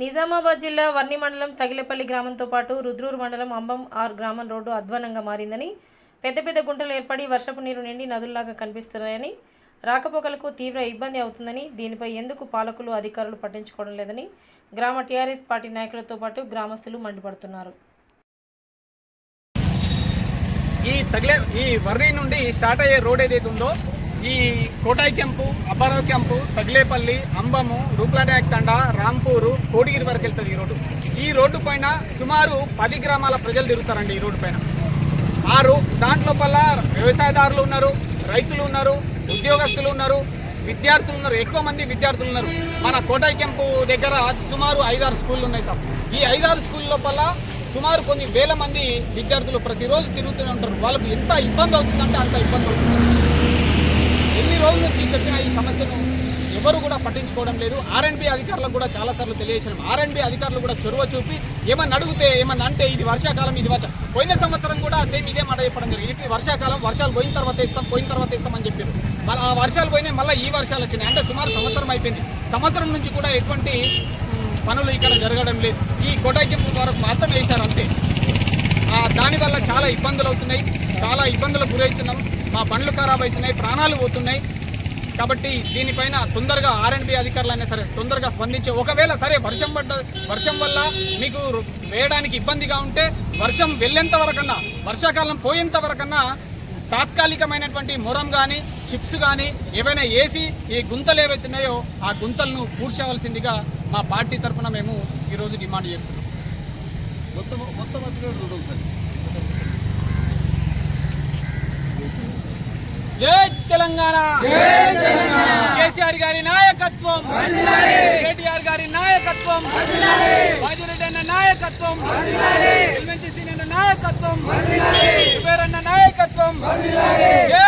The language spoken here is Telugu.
నిజామాబాద్ జిల్లా వర్ణి మండలం తగిలేపల్లి గ్రామంతో పాటు రుద్రూరు మండలం అంబం ఆర్ గ్రామం రోడ్డు అధ్వానంగా మారిందని పెద్ద పెద్ద గుంటలు ఏర్పడి వర్షపు నీరు నిండి నదుల్లాగా కనిపిస్తున్నాయని రాకపోకలకు తీవ్ర ఇబ్బంది అవుతుందని దీనిపై ఎందుకు పాలకులు అధికారులు పట్టించుకోవడం లేదని గ్రామ టీఆర్ఎస్ పార్టీ నాయకులతో పాటు గ్రామస్తులు మండిపడుతున్నారు. ఈ తగిలే ఈ వర్ణి నుండి స్టార్ట్ అయ్యే రోడ్ ఏదైతే ఉందో ఈ కోటాయి క్యాంపు అబ్బారావు క్యాంపు తగిలేపల్లి అంబము రూప్లాడ్యాక్ తండ రాంపూరు కోడిగిరి వరకు వెళ్తుంది ఈ రోడ్డు. ఈ రోడ్డు పైన సుమారు పది గ్రామాల ప్రజలు తిరుగుతారండి ఈ రోడ్డు పైన. ఆ రో దాంట్లో పల్ల వ్యవసాయదారులు ఉన్నారు రైతులు ఉన్నారు ఉద్యోగస్తులు ఉన్నారు విద్యార్థులు ఉన్నారు ఎక్కువ మంది విద్యార్థులు ఉన్నారు. మన కోటాయి క్యాంపు దగ్గర సుమారు ఐదారు స్కూళ్ళు ఉన్నాయి సార్. ఈ ఐదారు స్కూల్ లోపల సుమారు కొన్ని వేల మంది విద్యార్థులు ప్రతిరోజు తిరుగుతూనే ఉంటారు. వాళ్ళకు ఎంత ఇబ్బంది అవుతుందంటే అంత ఇబ్బంది అవుతుంది. ఎన్ని రోజుల నుంచి చెప్పినా ఈ సమస్యను ఎవరు కూడా పట్టించుకోవడం లేదు. ఆర్ఎండ్బి అధికారులకు కూడా చాలాసార్లు తెలియచేయడం ఆర్ఎండ్బి అధికారులు కూడా చొరవ చూపి ఏమన్నా అడిగితే ఏమన్నా అంటే ఇది వర్షాకాలం ఇది వర్ష పోయిన సంవత్సరం కూడా సేమ్ ఇదే మాట చెప్పడం జరిగింది. ఇది వర్షాకాలం వర్షాలు పోయిన తర్వాత ఇస్తాం పోయిన తర్వాత ఇస్తామని చెప్పారు. మళ్ళీ ఆ వర్షాలు పోయినాయి మళ్ళీ ఈ వర్షాలు వచ్చినాయి. అంటే సుమారు సంవత్సరం అయిపోయింది. సంవత్సరం నుంచి కూడా ఎటువంటి పనులు ఇక్కడ జరగడం లేదు. ఈ కొటాయింపు వరకు మాత్రం వేశారు అంతే. దానివల్ల చాలా ఇబ్బందులు అవుతున్నాయి. చాలా ఇబ్బందులకు గురవుతున్నాం. మా బండ్లు ఖరాబ్ అవుతున్నాయి ప్రాణాలు పోతున్నాయి. కాబట్టి దీనిపైన తొందరగా ఆర్ఎండ్బి అధికారులు అయినా సరే తొందరగా స్పందించే ఒకవేళ సరే వర్షం పడ్డ వర్షం వల్ల మీకు వేయడానికి ఇబ్బందిగా ఉంటే వర్షం వెళ్ళేంత వరకన్నా వర్షాకాలం పోయేంత వరకన్నా తాత్కాలికమైనటువంటి మొరం కానీ చిప్స్ కానీ ఏవైనా వేసి ఈ గుంతలు ఏవైతున్నాయో ఆ గుంతలను పూడ్చవలసిందిగా మా పార్టీ తరఫున మేము ఈరోజు డిమాండ్ చేస్తున్నాం. మొత్తం మొత్తం జై తెలంగాణ. కేసీఆర్ గారి నాయకత్వం. కేటీఆర్ గారి నాయకత్వం. బాజురెడ్డి నాయకత్వం. ఎల్మెన్సీ నాయకత్వం. నాయకత్వం. జై